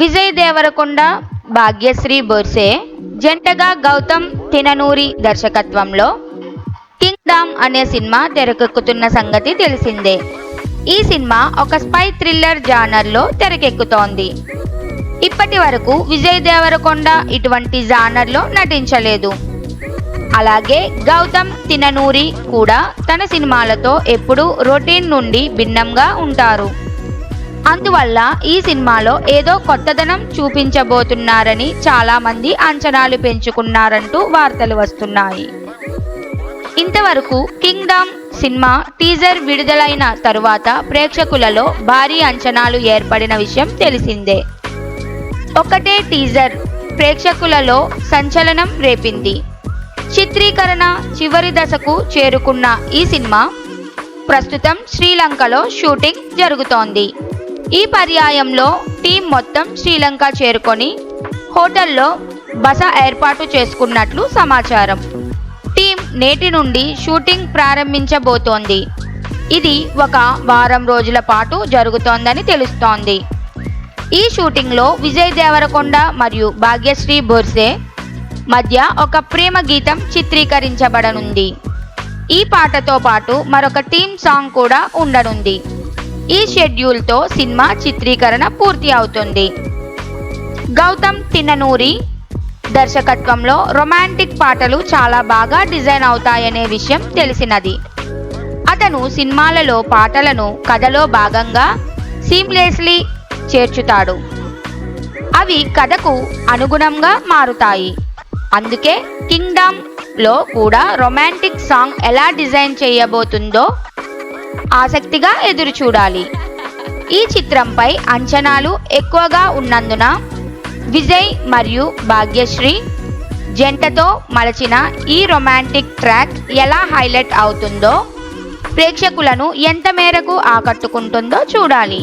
విజయ్ దేవరకొండ భాగ్యశ్రీ బొర్సే జంటగా గౌతమ్ తిననూరి దర్శకత్వంలో కింగ్డామ్ అనే సినిమా తెరకెక్కుతున్న సంగతి తెలిసిందే. ఈ సినిమా ఒక స్పై థ్రిల్లర్ జానర్లో తెరకెక్కుతోంది. ఇప్పటి వరకు విజయ్ దేవరకొండ ఇటువంటి జానర్లో నటించలేదు. అలాగే గౌతమ్ తిననూరి కూడా తన సినిమాలతో ఎప్పుడూ రొటీన్ నుండి భిన్నంగా ఉంటారు. అందువల్ల ఈ సినిమాలో ఏదో కొత్తదనం చూపించబోతున్నారని చాలామంది అంచనాలు పెంచుకున్నారంటూ వార్తలు వస్తున్నాయి. ఇంతవరకు కింగ్డమ్ సినిమా టీజర్ విడుదలైన తరువాత ప్రేక్షకులలో భారీ అంచనాలు ఏర్పడిన విషయం తెలిసిందే. ఒకటే టీజర్ ప్రేక్షకులలో సంచలనం రేపింది. చిత్రీకరణ చివరి దశకు చేరుకున్న ఈ సినిమా ప్రస్తుతం శ్రీలంకలో షూటింగ్ జరుగుతోంది. ఈ పర్యాయంలో టీం మొత్తం శ్రీలంక చేరుకొని హోటల్లో బస ఏర్పాటు చేసుకున్నట్లు సమాచారం. టీం నేటి నుండి షూటింగ్ ప్రారంభించబోతోంది. ఇది ఒక వారం రోజుల పాటు జరుగుతోందని తెలుస్తోంది. ఈ షూటింగ్లో విజయ్ దేవరకొండ మరియు భాగ్యశ్రీ బొర్సే మధ్య ఒక ప్రేమ గీతం చిత్రీకరించబడనుంది. ఈ పాటతో పాటు మరొక టీం సాంగ్ కూడా ఉండనుంది. ఈ షెడ్యూల్తో సినిమా చిత్రీకరణ పూర్తి అవుతుంది. గౌతమ్ తిన్ననూరి దర్శకత్వంలో రొమాంటిక్ పాటలు చాలా బాగా డిజైన్ అవుతాయనే విషయం తెలిసినది. అతను సినిమాలలో పాటలను కథలో భాగంగా సీమ్లెస్లీ చేర్చుతాడు. అవి కథకు అనుగుణంగా మారుతాయి. అందుకే కింగ్డమ్లో కూడా రొమాంటిక్ సాంగ్ ఎలా డిజైన్ చేయబోతుందో ఆసక్తిగా ఎదురు చూడాలి ఈ చిత్రంపై అంచనాలు ఎక్కువగా ఉన్నందున విజయ్ మరియు భాగ్యశ్రీ జంటతో మలచిన ఈ రొమాంటిక్ ట్రాక్ ఎలా హైలైట్ అవుతుందో ప్రేక్షకులను ఎంత మేరకు ఆకట్టుకుంటుందో చూడాలి.